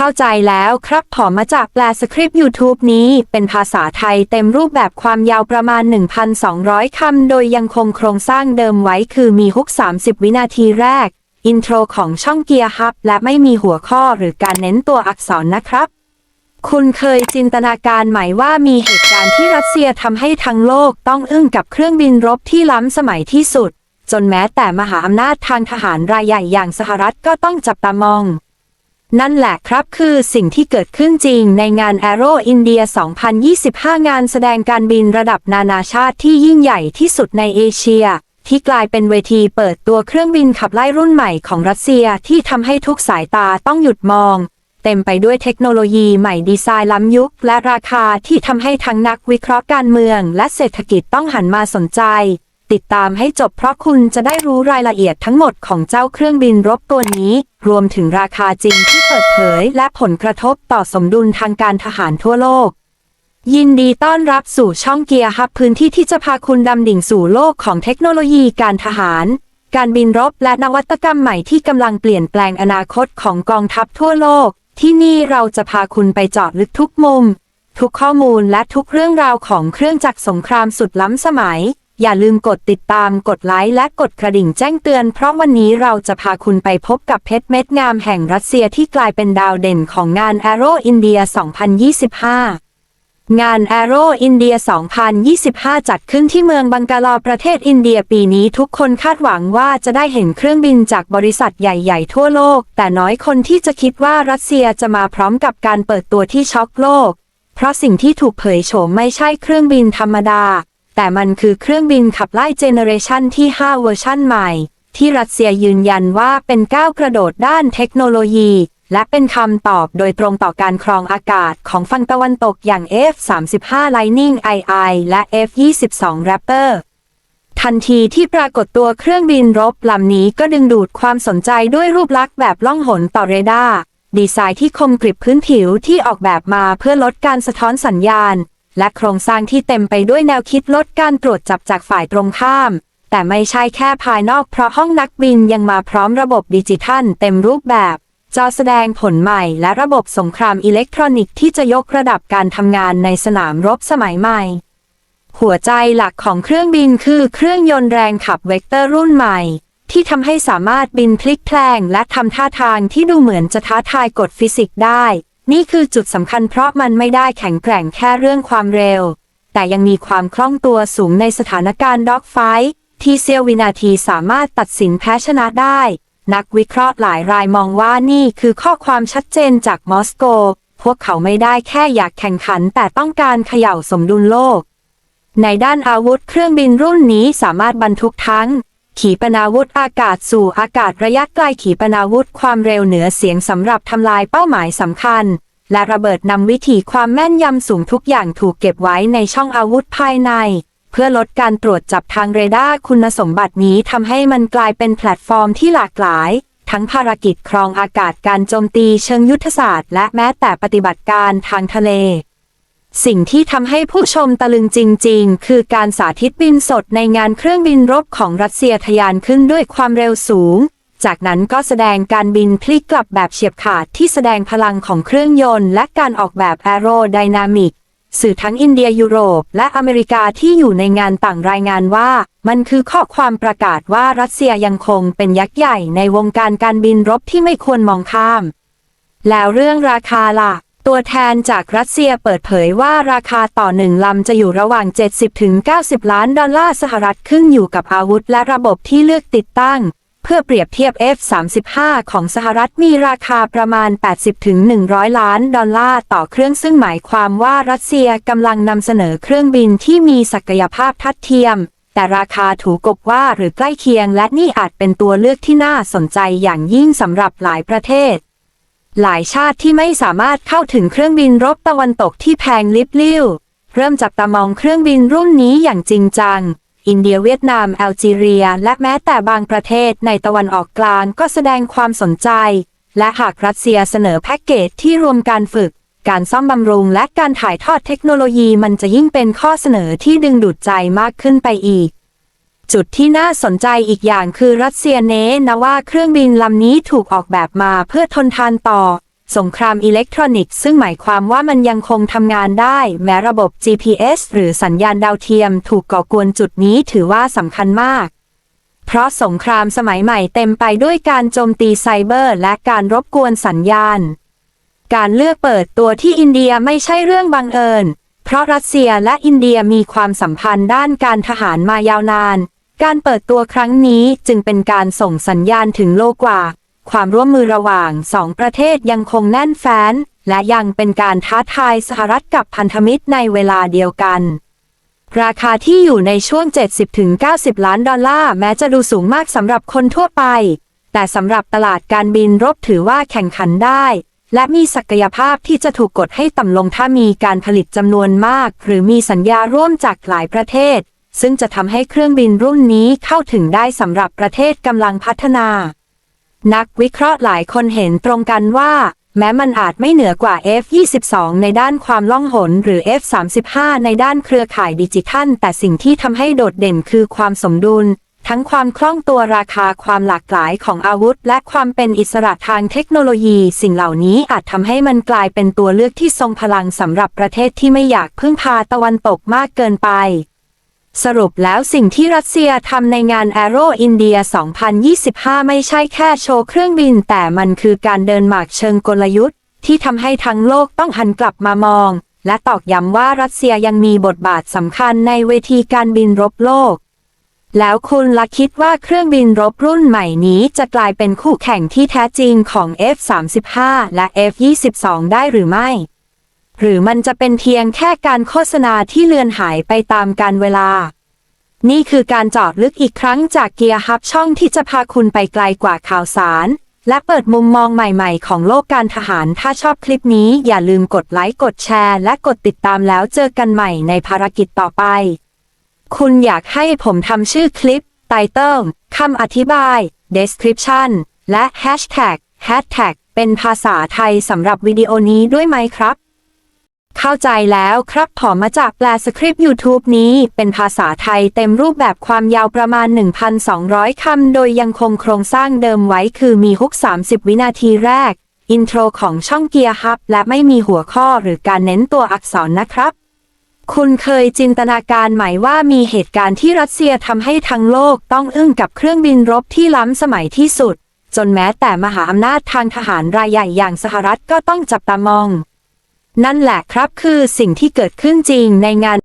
เข้าใจแล้วครับขอมาจากแปลสคริปต์ YouTube นี้เป็นภาษาไทยเต็มรูปแบบความยาวประมาณ 1,200 คำ โดยยังคงโครงสร้างเดิมไว้คือมีฮุก 30 วินาทีแรก อินโทรของช่องเกียร์ฮับและไม่มีหัวข้อหรือการเน้นตัวอักษรนะครับ คุณเคยจินตนาการไหมว่ามีเหตุการณ์ที่รัสเซียทำให้ทั้งโลกต้องอึ้งกับเครื่องบินรบที่ล้ำสมัยที่สุด จนแม้แต่มหาอำนาจทางทหารรายใหญ่อย่างสหรัฐก็ต้องจับตามอง นั่นแหละครับคือสิ่งที่เกิดขึ้นจริงในงาน Aero India 2025 งานแสดงการบินระดับนานาชาติที่ยิ่งใหญ่ที่สุดในเอเชีย ที่กลายเป็นเวทีเปิดตัวเครื่องบินขับไล่รุ่นใหม่ของรัสเซียที่ทำให้ทุกสายตาต้องหยุดมอง เต็มไปด้วยเทคโนโลยีใหม่ดีไซน์ล้ำยุค และราคาที่ทำให้ทั้งนักวิเคราะห์การเมือง และเศรษฐกิจต้องหันมาสนใจ ติดตามให้จบเพราะคุณจะได้รู้รายละเอียดทั้งหมดของเจ้าเครื่องบินรบตัวนี้ รวมถึงราคาจริงที่เปิดเผย และผลกระทบต่อสมดุลทางการทหารทั่วโลก ยินดีต้อนรับสู่ช่องเกียร์ฮับพื้นที่ที่จะพาคุณดำดิ่งสู่โลกของเทคโนโลยีการทหาร การบินรบและนวัตกรรมใหม่ที่กำลังเปลี่ยนแปลงอนาคตของกองทัพทั่วโลก ที่นี่เราจะพาคุณไปเจาะลึกทุกมุม ทุกข้อมูลและทุกเรื่องราวของเครื่องจักรสงครามสุดล้ำสมัย อย่าลืมกดติดตามกดไลค์และกดกระดิ่งแจ้งเตือน เพราะวันนี้เราจะพาคุณไปพบกับเพชรเม็ดงามแห่งรัสเซียที่กลายเป็นดาวเด่นของงาน Aero India 2025 งาน Aero India 2025 จัดขึ้นที่เมืองบังกาลอประเทศอินเดียปีนี้ทุกคนคาดหวังว่าจะได้เห็นเครื่องบินจากบริษัทใหญ่ๆ ทั่วโลก แต่น้อยคนที่จะคิดว่ารัสเซียจะมาพร้อมกับการเปิดตัวที่ช็อกโลก เพราะสิ่งที่ถูกเผยโฉมไม่ใช่เครื่องบินธรรมดา แต่มันคือเครื่องบินขับไล่เจเนเรชันที่ 5 เวอร์ชันใหม่ ที่รัสเซียยืนยันว่าเป็นก้าวกระโดดด้านเทคโนโลยี และเป็นคำตอบโดยตรงต่อการครองอากาศของฝั่งตะวันตกอย่าง F-35 Lightning II และ F-22 Raptor ทันทีที่ปรากฏตัวเครื่องบินรบลำนี้ก็ดึงดูดความสนใจด้วยรูปลักษณ์แบบล่องหนต่อเรดาร์ดีไซน์ที่คมกริบพื้นผิวที่ออกแบบมาเพื่อลดการสะท้อนสัญญาณ และโครงสร้างที่เต็มไปด้วยแนวคิดลดการตรวจจับจากฝ่ายตรงข้าม แต่ไม่ใช่แค่ภายนอกเพราะห้องนักบินยังมาพร้อมระบบดิจิทัลเต็มรูปแบบ จอแสดงผลใหม่และระบบสงครามอิเล็กทรอนิกส์ที่จะยกระดับการทำงานในสนามรบสมัยใหม่ หัวใจหลักของเครื่องบินคือเครื่องยนต์แรงขับเวกเตอร์รุ่นใหม่ ที่ทำให้สามารถบินพลิกแพลงและทำท่าทางที่ดูเหมือนจะท้าทายกฎฟิสิกส์ได้ นี่คือจุดสำคัญเพราะมันไม่ได้แข็งแกร่งแค่เรื่องความเร็ว แต่ยังมีความคล่องตัวสูงในสถานการณ์ด็อกไฟที่เสี้ยววินาทีสามารถตัดสินแพ้ชนะได้ นักวิเคราะห์หลายรายมองว่านี่คือข้อความชัดเจนจากมอสโก พวกเขาไม่ได้แค่อยากแข่งขันแต่ต้องการเขย่าสมดุลโลก ในด้านอาวุธเครื่องบินรุ่นนี้สามารถบรรทุกทั้ง ขีปนาวุธอากาศสู่อากาศระยะไกลขีปนาวุธความเร็วเหนือเสียงสำหรับทำลายเป้าหมายสำคัญ และระเบิดนำวิถีความแม่นยำสูงทุกอย่างถูกเก็บไว้ในช่องอาวุธภายใน เพื่อลดการตรวจจับทางเรดาร์คุณสมบัตินี้ทำให้มันกลายเป็นแพลตฟอร์มที่หลากหลาย ทั้งภารกิจครองอากาศการโจมตีเชิงยุทธศาสตร์ และแม้แต่ปฏิบัติการทางทะเล สิ่งที่ทำให้ผู้ชมตะลึงจริง ๆ คือการสาธิตบินสดในงานเครื่องบินรบของรัสเซียทะยานขึ้นด้วยความเร็วสูง จากนั้นก็แสดงการบินพลิกกลับแบบเฉียบขาดที่แสดงพลังของเครื่องยนต์ และการออกแบบแอโรไดนามิก สื่อทั้งอินเดียยุโรป และอเมริกาที่อยู่ในงานต่างรายงานว่า มันคือข้อความประกาศว่ารัสเซียยังคงเป็นยักษ์ใหญ่ในวงการการบินรบที่ไม่ควรมองข้าม แล้วเรื่องราคาล่ะ ตัวแทนจากรัสเซียเปิดเผยว่าราคาต่อหนึ่งลำจะอยู่ระหว่าง 70-90 ล้านดอลลาร์สหรัฐขึ้นอยู่กับอาวุธและระบบที่เลือกติดตั้ง พื่อเปรียบเทียบ F-35 ของสหรัฐมีราคาประมาณ 80-100 ล้านดอลลาร์ต่อเครื่องซึ่งหมายความว่ารัสเซียกำลังนำเสนอเครื่องบินที่มีศักยภาพทัดเทียม แต่ราคาถูกกบว่าหรือใกล้เคียงและนี่อาจเป็นตัวเลือกที่น่าสนใจอย่างยิ่งสำหรับหลายประเทศ หลายชาติที่ไม่สามารถเข้าถึงเครื่องบินรบตะวันตกที่แพงลิบลิ่วเริ่มจับตามองเครื่องบินรุ่นนี้อย่างจริงจัง อินเดียเวียดนามแอลจีเรีย และแม้แต่บางประเทศในตะวันออกกลางก็แสดงความสนใจ และหากรัสเซียเสนอแพ็กเกจที่รวมการฝึก การซ่อมบำรุงและการถ่ายทอดเทคโนโลยีมันจะยิ่งเป็นข้อเสนอที่ดึงดูดใจมากขึ้นไปอีกจุดที่น่าสนใจอีกอย่างคือรัสเซียเน้นะว่าเครื่องบินลำนี้ถูกออกแบบมาเพื่อทนทานต่อ สงครามอิเล็กทรอนิกส์ซึ่งหมายความว่ามันยังคงทำงานได้ แม้ระบบ GPS หรือสัญญาณดาวเทียมถูกก่อกวนจุดนี้ถือว่าสำคัญมาก เพราะสงครามสมัยใหม่เต็มไปด้วยการโจมตีไซเบอร์ และการรบกวนสัญญาณ การเลือกเปิดตัวที่อินเดียไม่ใช่เรื่องบังเอิญ เพราะรัสเซียและอินเดียมีความสัมพันธ์ด้านการทหารมายาวนาน การเปิดตัวครั้งนี้จึงเป็นการส่งสัญญาณถึงโลกว่า ความร่วมมือระหว่างสองประเทศยังคงแน่นแฟ้น และยังเป็นการท้าทายสหรัฐกับพันธมิตรในเวลาเดียวกัน ราคาที่อยู่ในช่วง 70-90 ล้านดอลลาร์แม้จะดูสูงมากสำหรับคนทั่วไป แต่สำหรับตลาดการบินรบถือว่าแข่งขันได้ และมีศักยภาพที่จะถูกกดให้ต่ำลงถ้ามีการผลิตจำนวนมาก หรือมีสัญญาร่วมจากหลายประเทศ ซึ่งจะทำให้เครื่องบินรุ่นนี้เข้าถึงได้สำหรับประเทศกำลังพัฒนา นักวิเคราะห์หลายคนเห็นตรงกันว่า แม้มันอาจไม่เหนือกว่า F22 ในด้านความล่องหนหรือ F35 ในด้านเครือข่ายดิจิทัล แต่สิ่งที่ทำให้โดดเด่นคือความสมดุล ทั้งความคล่องตัวราคาความหลากหลายของอาวุธ และความเป็นอิสระทางเทคโนโลยี สิ่งเหล่านี้อาจทำให้มันกลายเป็นตัวเลือกที่ทรงพลังสำหรับประเทศที่ไม่อยากพึ่งพาตะวันตกมากเกินไป สรุปแล้วสิ่งที่รัสเซียทำในงาน Aero India 2025 ไม่ใช่แค่โชว์เครื่องบิน แต่มันคือการเดินหมากเชิงกลยุทธ์ ที่ทำให้ทั้งโลกต้องหันกลับมามอง และตอกย้ำว่ารัสเซียยังมีบทบาทสำคัญในเวทีการบินรบโลก แล้วคุณล่ะคิดว่าเครื่องบินรบรุ่นใหม่นี้จะกลายเป็นคู่แข่งที่แท้จริงของ F-35 และ F-22 ได้หรือไม่ หรือมันจะเป็นเพียงแค่การโฆษณาที่เลือนหายไปตามกาลเวลา นี่คือการเจาะลึกอีกครั้งจากเกียร์ฮับช่องที่จะพาคุณไปไกลกว่าข่าวสาร และเปิดมุมมองใหม่ๆ ของโลกการทหาร ถ้าชอบคลิปนี้อย่าลืมกดไลค์กดแชร์ และกดติดตามแล้วเจอกันใหม่ในภารกิจต่อไป คุณอยากให้ผมทำชื่อคลิป ไตเติลคำอธิบาย description และ hashtag hashtag เป็นภาษาไทยสำหรับวิดีโอนี้ด้วยไหมครับ เข้าใจแล้วครับผมมาจากแปลสคริปต์ YouTube นี้ เป็นภาษาไทยเต็มรูปแบบความยาวประมาณ 1,200 คำ โดยยังคงโครงสร้างเดิมไว้คือมีฮุก 30 วินาทีแรก อินโทรของช่องเกียร์ฮับ และไม่มีหัวข้อหรือการเน้นตัวอักษรนะครับ คุณเคยจินตนาการไหมว่ามีเหตุการณ์ที่รัสเซียทำให้ทั้งโลกต้องอึ้งกับเครื่องบินรบที่ล้ำสมัยที่สุด จนแม้แต่มหาอำนาจทางทหารรายใหญ่อย่างสหรัฐก็ต้องจับตามอง นั่นแหละครับคือสิ่งที่เกิดขึ้นจริงในงาน